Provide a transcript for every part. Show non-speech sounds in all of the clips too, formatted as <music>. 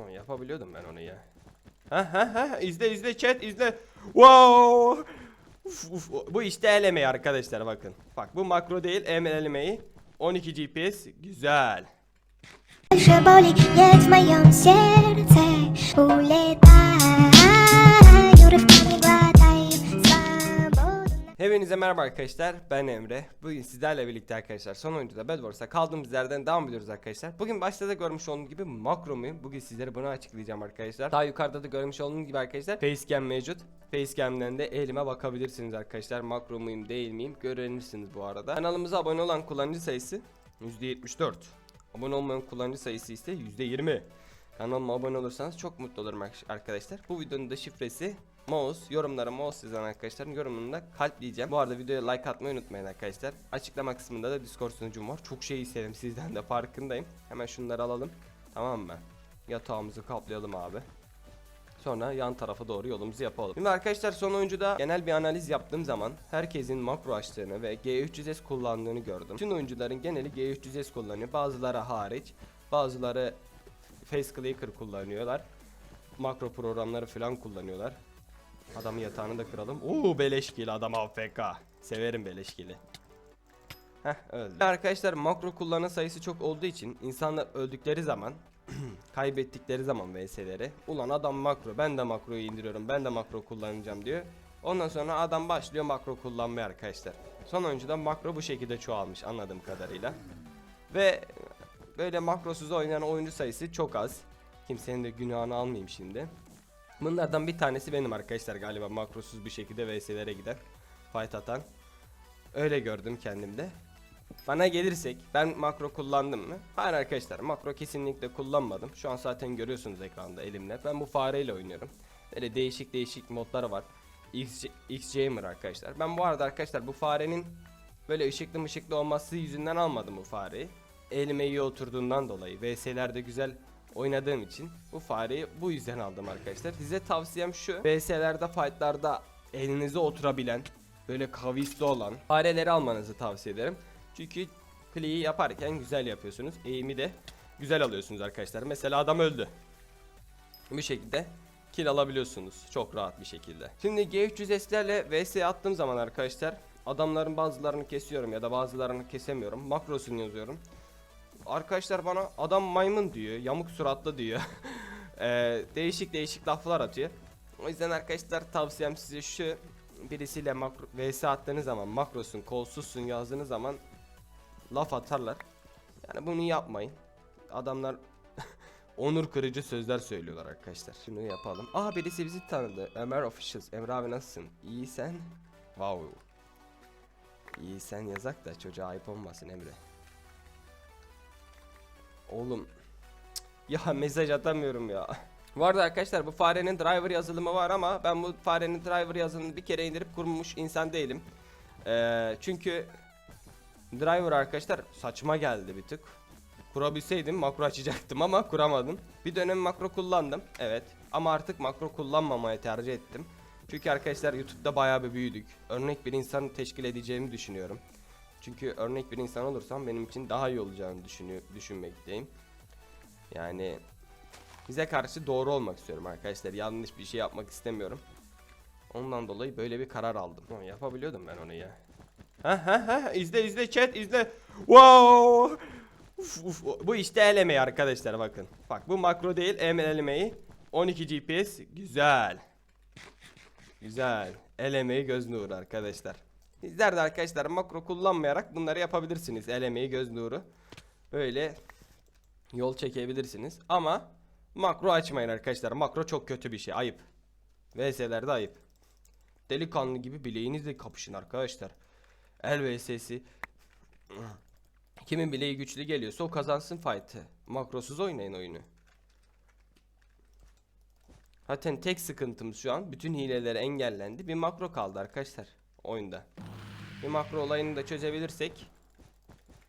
Ama yapabiliyordum ben onu ya. Ha ha ha izle izle chat izle. Wow. Uf, uf, bu işte elemeyi arkadaşlar bakın. Bak bu makro değil elemeyi. 12 GPS güzel. Że boli, jedz moją Hepinize merhaba arkadaşlar ben Emre. Bugün sizlerle birlikte arkadaşlar son oyuncuda Bed Wars'a kaldığımız yerden devam ediyoruz arkadaşlar. Bugün başta da görmüş olduğunuz gibi makro muyum? Bugün sizlere bunu açıklayacağım arkadaşlar. Daha yukarıda da görmüş olduğunuz gibi arkadaşlar Facecam mevcut. Facecam'den de elime bakabilirsiniz arkadaşlar Makro muyum değil miyim görebilirsiniz bu arada. Kanalımıza abone olan kullanıcı sayısı %74 Abone olmayan kullanıcı sayısı ise %20 Kanalıma abone olursanız çok mutlu olurum arkadaşlar. Bu videonun da şifresi mouse. Yorumlara mouse yazan arkadaşların yorumunu da kalpleyeceğim. Bu arada videoya like atmayı unutmayın arkadaşlar. Açıklama kısmında da Discord sunucum var. Çok şey istedim sizden de farkındayım. Hemen şunları alalım. Tamam mı? Yatağımızı kaplayalım abi. Sonra yan tarafa doğru yolumuzu yapalım. Şimdi arkadaşlar son oyuncuda genel bir analiz yaptığım zaman herkesin makro açtığını ve G300S kullandığını gördüm. Bütün oyuncuların geneli G300S kullanıyor. Bazıları hariç. Bazıları Face Clicker kullanıyorlar. Makro programları falan kullanıyorlar. Adamın yatağını da kıralım. Oo beleşkili adam AFK. Severim beleşkili. Heh öldü. Arkadaşlar makro kullanım sayısı çok olduğu için insanlar öldükleri zaman <clears throat> kaybettikleri zaman VS'leri ulan adam makro ben de makroyu indiriyorum ben de makro kullanacağım diyor. Ondan sonra adam başlıyor makro kullanmaya arkadaşlar. Son oyuncuda makro bu şekilde çoğalmış anladığım kadarıyla. Ve böyle makrosuz oynayan oyuncu sayısı çok az. Kimsenin de günahını almayayım şimdi. Bunlardan bir tanesi benim arkadaşlar galiba makrosuz bir şekilde VS'lere giden fight atan. Öyle gördüm kendimde. Bana gelirsek ben makro kullandım mı? Hayır arkadaşlar makro kesinlikle kullanmadım. Şu an zaten görüyorsunuz ekranda elimle. Ben bu fareyle oynuyorum. Böyle değişik değişik modları var. X, Xjamer arkadaşlar. Ben bu arada arkadaşlar bu farenin böyle ışıklı ışıklı olması yüzünden almadım bu fareyi. Elime iyi oturduğundan dolayı VS'lerde güzel oynadığım için bu fareyi bu yüzden aldım arkadaşlar. Size tavsiyem şu. VS'lerde fightlarda elinize oturabilen böyle kavisli olan fareleri almanızı tavsiye ederim. Çünkü kliği yaparken güzel yapıyorsunuz. Eğimi de güzel alıyorsunuz arkadaşlar. Mesela adam öldü. Bu şekilde kill alabiliyorsunuz çok rahat bir şekilde. Şimdi G300S'lerle VS attığım zaman arkadaşlar adamların bazılarını kesiyorum ya da bazılarını kesemiyorum. Makrosunu yazıyorum. Arkadaşlar bana adam maymun diyor, yamuk suratlı diyor. <laughs> Ee, değişik değişik laflar atıyor. O yüzden arkadaşlar tavsiyem size şu birisiyle makro VS attığınız zaman makrosun, kolsuzsun yazdığınız zaman laf atarlar. Yani bunu yapmayın. Adamlar <laughs> onur kırıcı sözler söylüyorlar arkadaşlar. Şunu yapalım. Aa birisi bizi tanıdı. Ömer Officials. Emre abi nasılsın? İyi sen? Wow. İyi sen yazak da çocuğa ayıp olmasın Emre. Oğlum. Ya mesaj atamıyorum ya. Bu arada arkadaşlar bu farenin driver yazılımı var ama ben bu farenin driver yazılımını bir kere indirip kurmuş insan değilim. Ee, çünkü driver arkadaşlar saçma geldi bir tık. Kurabilseydim makro açacaktım ama kuramadım. Bir dönem makro kullandım evet ama artık makro kullanmamayı tercih ettim. Çünkü arkadaşlar YouTube'da bayağı bir büyüdük. Örnek bir insan teşkil edeceğimi düşünüyorum. Çünkü örnek bir insan olursam benim için daha iyi olacağını düşünüyor, düşünmekteyim. Yani bize karşı doğru olmak istiyorum arkadaşlar. Yanlış bir şey yapmak istemiyorum. Ondan dolayı böyle bir karar aldım. Ama yapabiliyordum ben onu ya. Ha ha ha izle izle chat izle. Wow. Uf, uf, bu işte elemeyi arkadaşlar bakın. Bak bu makro değil elemeyi. 12 GPS güzel. Güzel. Elemeyi göz nuru arkadaşlar. Sizler arkadaşlar makro kullanmayarak bunları yapabilirsiniz. Elemeyi göz nuru. Böyle yol çekebilirsiniz. Ama makro açmayın arkadaşlar. Makro çok kötü bir şey. Ayıp. VS'lerde ayıp. Delikanlı gibi bileğinizle kapışın arkadaşlar. El VS'si. Kimin bileği güçlü geliyorsa o kazansın fight'ı. Makrosuz oynayın oyunu. Zaten tek sıkıntımız şu an bütün hileler engellendi. Bir makro kaldı arkadaşlar oyunda. Bir makro olayını da çözebilirsek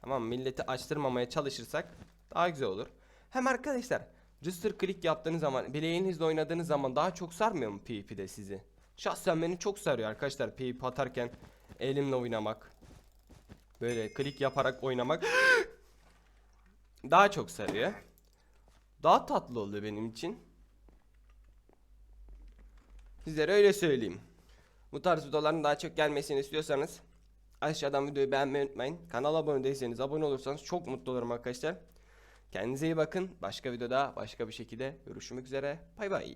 Tamam milleti açtırmamaya çalışırsak daha güzel olur. Hem arkadaşlar Rüster click yaptığınız zaman bileğinizle oynadığınız zaman daha çok sarmıyor mu PvP'de sizi? Şahsen beni çok sarıyor arkadaşlar PvP atarken elimle oynamak. Böyle klik yaparak oynamak <gasps> daha çok sarıyor. daha tatlı oluyor benim için. Sizlere öyle söyleyeyim. Bu tarz videoların daha çok gelmesini istiyorsanız aşağıdan videoyu beğenmeyi unutmayın. Kanala abone değilseniz abone olursanız çok mutlu olurum arkadaşlar. Kendinize iyi bakın. Başka videoda başka bir şekilde görüşmek üzere. Bay bay.